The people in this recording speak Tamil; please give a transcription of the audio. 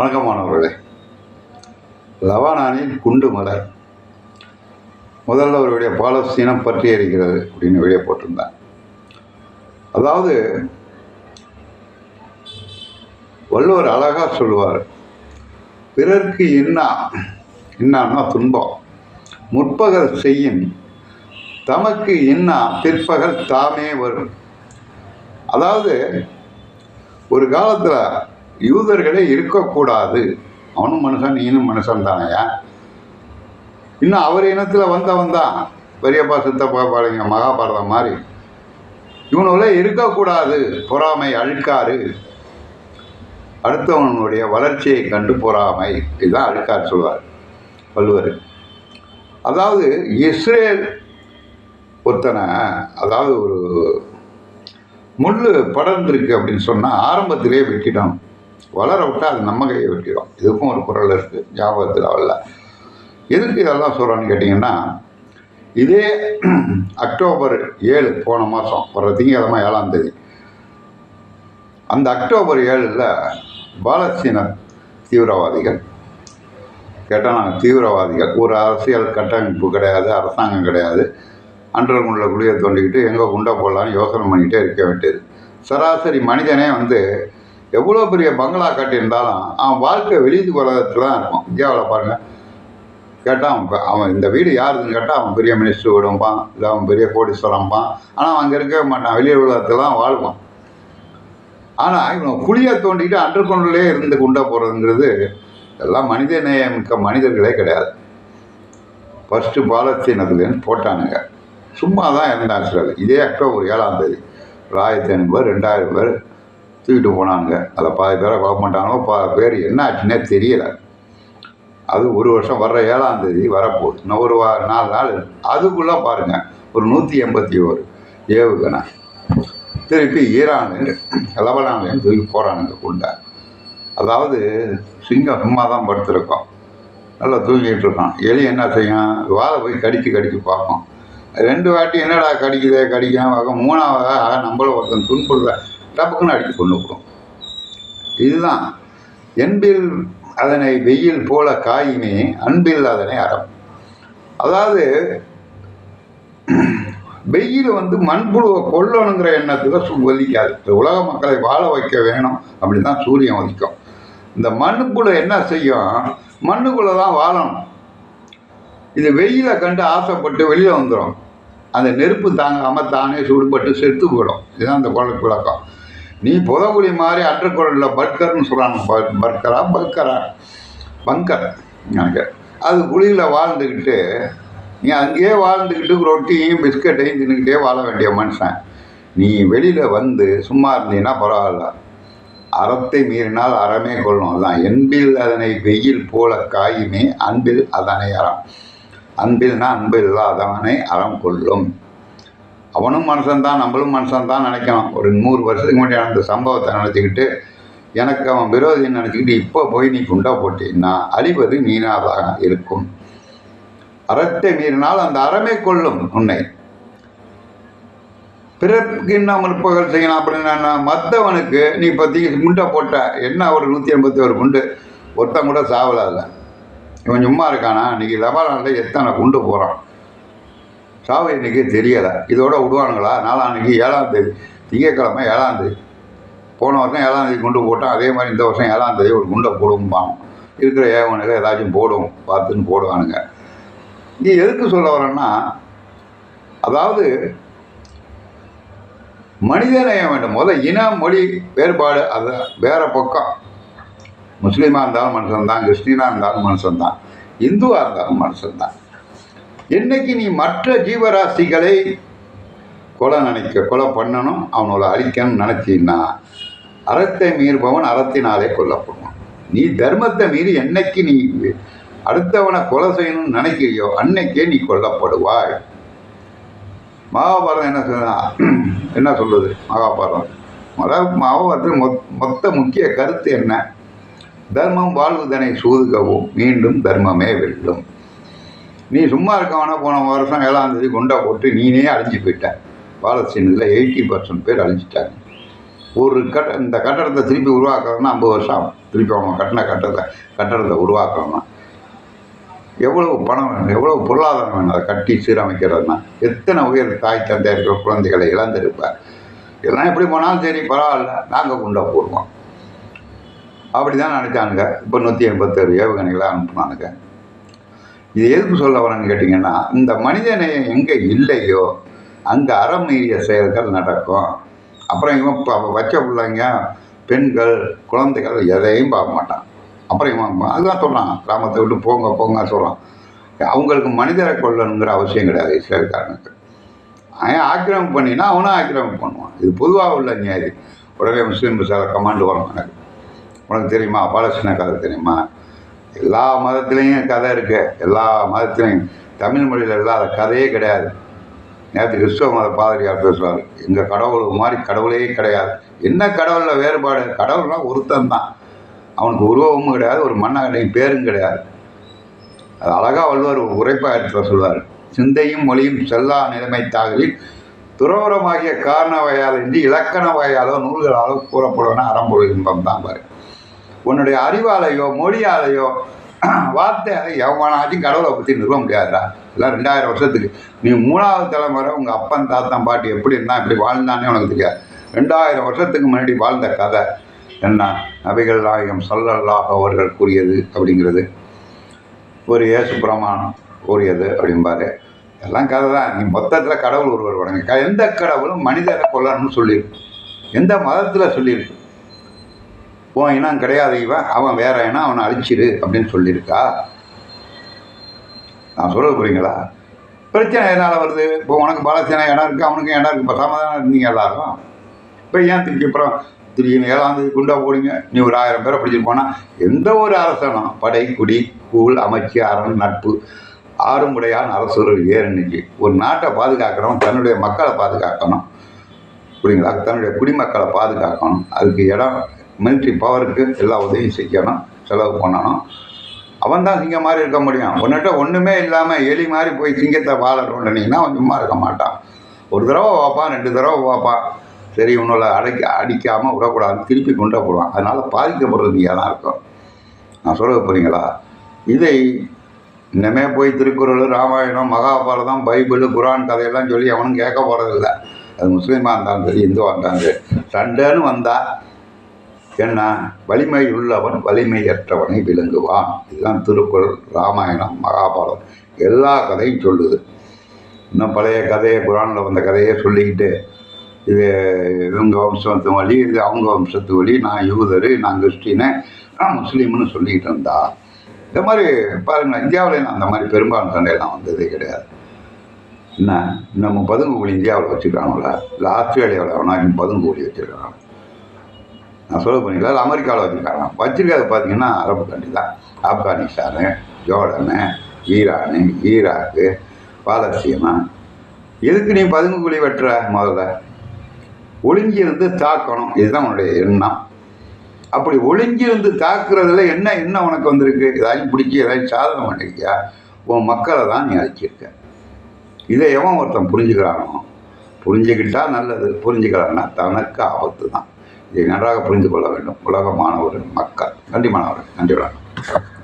வணக்கமானவர்களே. லவானானின் குண்டு மலர். முதல்ல அவருடைய பாலஸ்தீனம் பற்றி இருக்கிறது அப்படின்னு வெளியே போட்டிருந்தேன். அதாவது வள்ளுவர் அழகாக சொல்லுவார் பிறர்க்கு இன்னா இன்னான்னா துன்பம். முற்பகல் செய்யும் தமக்கு இன்னா பிற்பகல் தாமே வரும். அதாவது ஒரு காலத்தில் யூதர்களே இருக்கக்கூடாது. அவனும் மனுஷன் நீனும் மனுஷன் தானையா இன்னும் அவர் இனத்தில் வந்தவன் தான். பெரியப்பா சித்தப்பா பாருங்க மகாபாரதம் மாதிரி. இவனுள்ள இருக்கக்கூடாது. பொறாமை அழுக்காறு. அடுத்தவனுடைய வளர்ச்சியை கண்டு பொறாமை. இதுதான் அழுக்கார் சொல்வார் வள்ளுவர். அதாவது இஸ்ரேல் ஒருத்தனை அதாவது ஒரு முள் படர்ந்துருக்கு அப்படின்னு சொன்னால் ஆரம்பத்திலே வெட்டிடும் வளர விட்டால் அது நம்ம கையை வெட்டிடும். இதுக்கும் ஒரு குரல் இருக்குது ஞாபகத்தில் வரல. எதுக்கு இதெல்லாம் சொல்கிறேன்னு கேட்டிங்கன்னா இதே அக்டோபர் ஏழு போன மாதம் வர திங்கக்கிழமை ஏழாம் தேதி அந்த அக்டோபர் ஏழில் பாலஸ்தீன தீவிரவாதிகள் கேட்டால் நாங்கள் தீவிரவாதிகள் ஒரு அரசியல் கட்டமைப்பு கிடையாது அரசாங்கம் கிடையாது. அன்றகுள்ள குழியை தோண்டிக்கிட்டு எங்கே குண்டை போடலான்னு யோசனை பண்ணிக்கிட்டே இருக்க வேண்டியது. சராசரி மனிதனே வந்து எவ்வளோ பெரிய பங்களா கட்டியிருந்தாலும் அவன் வாழ்க்கை வெளியே உலகத்தில் தான் இருக்கும் இந்தியாவில் பாருங்கள் கேட்டால் அவன் அவன் இந்த வீடு யாருதுன்னு கேட்டால் அவன் பெரிய மினிஸ்டர் விடும்பான். இல்லை அவன் பெரிய கோடீஸ்வரம்பான் ஆனால் அவன் அங்கே இருக்க மாட்டான். வெளியே உலகத்தில் தான் வாழ்வான். ஆனால் இவன் குழியை தோண்டிட்டு அண்டர்கொண்டிலே இருந்து குண்டா போகிறதுங்கிறது எல்லாம் மனித நேயமிக்க மனிதர்களே கிடையாது. ஃபஸ்ட்டு பாலஸ்தீனத்துலேருந்து போட்டானுங்க. சும்மா தான் இருந்தாங்க சிலர். இதே அக்டோபர் ஏழாம் தேதி. ஒரு ஆயிரத்தி ஐநூறு பேர் ரெண்டாயிரம் பேர் தூக்கிட்டு போனானுங்க அதில் பாதி பேரை கொலை பண்ணிட்டாங்களோ பா பேர் என்ன ஆச்சுன்னே தெரியல. அது ஒரு வருஷம் வர்ற ஏழாம் தேதி வரப்போகுது. இன்னும் ஒரு வா நாலு நாள் அதுக்குள்ளே பாருங்கள் ஒரு நூற்றி எண்பத்தி ஒரு ஏவுகணை. திருப்பி ஈரானு லெபனான்லேருந்து தூக்கி போகிறானுங்க குண்டை. அதாவது சிங்கம் சும்மா தான் படுத்திருக்கோம். நல்லா தூங்கிட்டு இருக்கான். எலி என்ன செய்யும்? வாழை போய் கடித்து கடித்து பார்க்கும். ரெண்டு வாட்டி என்னடா கடிக்குதே கடிக்காம மூணாவதாக நம்மளும் ஒருத்தன் துன்புறுத டப்புக்குன்னு அடித்து கொண்டு இதுதான் என்பில் அதனை வெயில் போல காயுமே அன்பில் அதனை அறம். அதாவது வெயில் வந்து மண்புழுவை கொல்லணுங்கிற எண்ணத்தில் சு வலிக்காது. இந்த உலக மக்களை வாழ வைக்க வேணும் அப்படி தான் சூரியன் வலிக்கும். இந்த மண்புழு என்ன செய்யும்? மண்ணுக்குள்ளே தான் வாழணும். இது வெயிலை கண்டு ஆசைப்பட்டு வெளியில் வந்துடும் அந்த நெருப்பு தாங்காமல் தானே சுடுபட்டு செத்து போயிடும். இதுதான் அந்த குழந்தை விளக்கம். நீ புதகுழி மாதிரி அன்றக்குரலில் பர்கர்னு சொல்கிறாங்க பர்கரா? பர்கரா. பங்கர். எனக்கு. அது குழியில் வாழ்ந்துக்கிட்டு நீ அங்கேயே வாழ்ந்துக்கிட்டு ரொட்டியும் பிஸ்கட்டையும் தின்னுக்கிட்டே வாழ வேண்டிய மனுஷன். நீ வெளியில் வந்து சும்மா இருந்தீங்கன்னா பரவாயில்ல. அறத்தை மீறினால் அறமே கொள்ளும். அதான் என்பில் அதனை வெயில் போல காயுமே அன்பில் அதனை அறம். அன்பில்னா அன்பு இல்லாதவனை அறம் கொள்ளும். அவனும் மனுஷன்தான் நம்மளும் மனுஷன்தான் நினைக்கணும். ஒரு நூறு வருஷத்துக்கு முன்னாடி நடந்த சம்பவத்தை நினச்சிக்கிட்டு எனக்கு அவன் விரோதின்னு நினச்சிக்கிட்டு இப்போ போய் நீ குண்டா போட்டீங்கன்னா அழிவது நீனாதாக இருக்கும். அறத்தை மீறினால் அந்த அறமே கொள்ளும் உன்னை. பிறருக்கு என்ன முற்பகல் செய்யணும் அப்படின்னா மற்றவனுக்கு நீ பற்றி குண்டை போட்ட என்ன ஒரு நூற்றி எண்பத்தி ஒரு குண்டு? ஒருத்தன் கூட சாவலாதில்ல இவன் சும்மா இருக்கானா? இன்றைக்கி லெபனானில் எத்தனை குண்டு போகிறான் சாவு இன்றைக்கி தெரியலை. இதோட விடுவானுங்களா? நாளான்னைக்கு ஏழாம் தேதி. திங்கக்கிழமை ஏழாம் தேதி. போன வருஷம் ஏழாம் தேதி குண்டு போட்டான். அதே மாதிரி இந்த வருஷம் ஏழாம் தேதி ஒரு குண்டை போடும்பான். இருக்கிற ஏவனையில் ஏதாச்சும் போடும் பார்த்துன்னு போடுவானுங்க. நீ எதுக்கு சொல்ல வரேன்னா அதாவது மனிதநேயம் வேண்டும். முதல்ல இன மொழி வேறுபாடு அது வேற பக்கம். முஸ்லீமாக இருந்தாலும் மனுஷன்தான் கிறிஸ்டினாக இருந்தாலும் மனுஷன்தான். இந்துவாக இருந்தாலும் மனுஷன்தான். என்னைக்கு நீ மற்ற ஜீவராசிகளை கொலை நினைக்க கொலை பண்ணணும் அவனோட அழிக்கணும்னு நினச்சின்னா அறத்தை மீறுபவன் அறத்தினாலே கொல்லப்படுவான். நீ தர்மத்தை மீறி என்னைக்கு நீ அடுத்தவனை கொலை செய்யணும்னு நினைக்கிறியோ அன்னைக்கே நீ கொல்லப்படுவாய். மகாபாரதம் என்ன சொல்ல என்ன சொல்லுது? மகாபாரதம். மத மகாபாரதத்தில் மொத் மொத்த முக்கிய கருத்து என்ன? தர்மம் வாழ்வுதனை சூதுகவும் மீண்டும் தர்மமே வெல்லும். நீ சும்மா இருக்கவனா போன வருஷம் ஏழாம் தேதி குண்டா போட்டு நீனே அழிஞ்சு போயிட்ட. பாலஸ்தீனில் எயிட்டி பர்சன்ட் பேர் அழிஞ்சிட்டாங்க. ஒரு கட்ட இந்த கட்டடத்தை திருப்பி உருவாக்குறதுனா ஐம்பது வருஷம் ஆகும். திருப்பி அவங்க கட்டின கட்டத்தை கட்டடத்தை உருவாக்கணும்னா எவ்வளவு பணம் வேணும் எவ்வளவு பொருளாதாரம் வேணும் அதை கட்டி சீரமைக்கிறதுனா எத்தனை உயர் தாய் தந்தை இருக்கிற குழந்தைகளை இழந்திருப்பார். இதெல்லாம் எப்படி போனாலும் சரி பரவாயில்ல நாங்கள் குண்டா போடுவோம். அப்படி தான் நினச்சானுங்க. இப்போ நூற்றி எண்பத்தேழு ஏவுகணைகளை அனுப்புனானுங்க. இது எதுக்கு சொல்ல வரேன்னு கேட்டிங்கன்னா இந்த மனிதநேயம் எங்கே இல்லையோ அங்கே அறமீறிய செயல்கள் நடக்கும். அப்புறம் இவன் இப்போ வச்ச பிள்ளைங்க பெண்கள் குழந்தைகள் எதையும் பார்க்க மாட்டான். அப்புறம் இவன் அதுதான் சொல்கிறான் கிராமத்தை விட்டு போங்க போங்க சொல்கிறான் அவங்களுக்கு மனிதரை கொள்ளணுங்கிற அவசியம் கிடையாது இஸ்ரேல்காரனுக்கு. அவன் ஆக்கிரமிப்பு பண்ணினா அவனும் ஆக்கிரமிப்பு பண்ணுவான். இது பொதுவாக உள்ள நியாயம். உடனே முஸ்லீம் சார் கமாண்டு வரும் எனக்கு. உனக்கு தெரியுமா? பாலஸ்தீன கதை தெரியுமா? எல்லா மதத்துலேயும் கதை இருக்குது எல்லா மதத்துலேயும் தமிழ் மொழியில் இல்லாத கதையே கிடையாது. நேற்று கிறிஸ்துவ மத பாதிரியார் பேசுவார். எங்கள் கடவுள் மாதிரி கடவுளே கிடையாது. என்ன கடவுளில் வேறுபாடு? கடவுள்லாம் ஒருத்தன் தான். அவனுக்கு உருவமும் கிடையாது ஒரு மன்னகடையும் பேரும் கிடையாது. அது அழகாக வள்ளுவர் உரைப்பாயத்தில் சொல்வார். சிந்தையும் மொழியும் செல்லா நிலைமை தாகலில் துறவரமாகிய காரண வயாதின்றி இலக்கண வயாதோ நூல்களாலோ கூறப்படுவன அறம்பொருள் இன்பம் தான் பாரு. உன்னுடைய அறிவாலையோ மொழியாலையோ வார்த்தையால எவனாச்சும் கடவுளை பற்றி நிறுவ முடியாதுடா. எல்லாம் ரெண்டாயிரம் வருஷத்துக்கு. நீ மூணாவது தலைமுறை உங்கள் அப்பன் தாத்தன் பாட்டி எப்படி இருந்தான் இப்படி வாழ்ந்தானே உனக்கு தெரியாது. ரெண்டாயிரம் வருஷத்துக்கு முன்னாடி வாழ்ந்த கதை என்ன? நபிகள் நாயகம் சல்லல்லாஹ் அவர்கள் கூறியது அப்படிங்கிறது. ஒரு இயேசு பிரமாணம் கூறியது அப்படிம்பாரு. எல்லாம் கதை தான் நீ மொத்தத்தில் கடவுள் ஒருவர் வணங்க க- எந்த கடவுளும் மனிதரை கொல்லணும்னு சொல்லியிருக்கு எந்த மதத்தில் சொல்லியிருக்கு உன் இனம் கிடையாது இவன் அவன் வேற இனம் அவனை அழிச்சிரு அப்படின்னு சொல்லியிருக்கா? நான் சொல்ல புரியுங்களா? பிரச்சனை எதனால் வருது? இப்போ உனக்கு பாலஸ்தீன இடம் இருக்குது அவனுக்கும் இடம் இருக்குது இப்போ சமாதானம் இருந்தீங்க எல்லாரும் இப்போ ஏன் திருப்பி அப்புறம் திடீர்னு ஏழாம் தேதி குண்டா போடுங்க நீ ஒரு ஆயிரம் பேரை பிடிச்சிட்டு போனால் எந்த ஒரு அரசனும் படை குடி கூழ் அமைச்சு அரண் நட்பு ஆறுமுடையான் அரசர்கள் ஏறுனுச்சு ஒரு நாட்டை பாதுகாக்கிறவன் தன்னுடைய மக்களை பாதுகாக்கணும். புரியுங்களா? தன்னுடைய குடிமக்களை பாதுகாக்கணும். அதுக்கு இடம் மிலிட்ரி பவருக்கு எல்லா உதவியும் செய்யணும் செலவு பண்ணணும். அவன் தான் சிங்கம் மாதிரி இருக்க முடியும். உன்னிட்ட ஒன்றுமே இல்லாமல் எலி மாதிரி போய் சிங்கத்தை வாழ அவன் சும்மா இருக்க மாட்டான். ஒரு தடவை பார்ப்பான் ரெண்டு தடவை பார்ப்பான் சரி உன்னோட அடைக்க அடிக்காமல் விடக்கூடாதுன்னு திருப்பி கொண்டு போடுவான். அதனால் பாதிக்கப்படுறது நீங்கள் தான் இருக்கும். நான் சொல்ல போகிறீங்களா இதை இன்னமே போய் திருக்குறள் ராமாயணம் மகாபாரதம் பைபிள் குரான் கதையெல்லாம் சொல்லி அவனும் கேட்க போகிறதில்ல அது முஸ்லீமாக இருந்தாலும் சரி இந்துவாக இருந்தாலும் சரி. சண்டைன்னு வந்தால் என்ன வலிமை உள்ளவன் வலிமையற்றவனை விளங்குவான். இதுதான் திருக்குறள் ராமாயணம் மகாபாரதம். எல்லா கதையும் சொல்லுது. இன்னும் பழைய கதையை குரானில் வந்த கதையை சொல்லிக்கிட்டு இது இவங்க வம்சத்து வழி இது அவங்க வம்சத்து வழி நான் யூதரு நான் கிறிஸ்டினு நான் முஸ்லீம்னு சொல்லிக்கிட்டு இருந்தா. இந்த மாதிரி பாருங்கள் இந்தியாவில் அந்த மாதிரி பெரும்பாலும் சண்டையெல்லாம் வந்ததே கிடையாது. என்ன நம்ம பதுங்குகுழி இந்தியாவில் வச்சுருக்காங்களா இல்லை ஆஸ்திரேலியாவில் வேணா பதுங்குகுழி வச்சுருக்காங்க நான் சொல்ல போனீங்களா? அது அமெரிக்காவில் வச்சுருக்காங்க வச்சுருக்காது பார்த்தீங்கன்னா அரபு கண்ட்ரி தான் Afghanistan Jordan Iran Iraq Palestine. எதுக்கு நீ பதுங்கு குழி வெட்டுற முதல்ல? ஒளிஞ்சிருந்து தாக்கணும். இதுதான் உன்னுடைய எண்ணம். அப்படி ஒளிஞ்சிருந்து தாக்குறதுல என்ன என்ன உனக்கு வந்திருக்கு? ஏதாச்சும் பிடிச்சி ஏதாச்சும் சாதனை பண்ணிருக்கியா? உன் மக்களை தான் நீ அழிச்சிருக்க. இதை எவன் ஒருத்தன் புரிஞ்சுக்கிறானோ? புரிஞ்சுக்கிட்டா நல்லது. புரிஞ்சுக்கலான்னா தனக்கு ஆபத்து தான் நன்றாக புரிந்து கொள்ள வேண்டும். உலக மாணவர்கள் மக்கள் நன்றி மாணவர்கள். நன்றி வணக்கம்.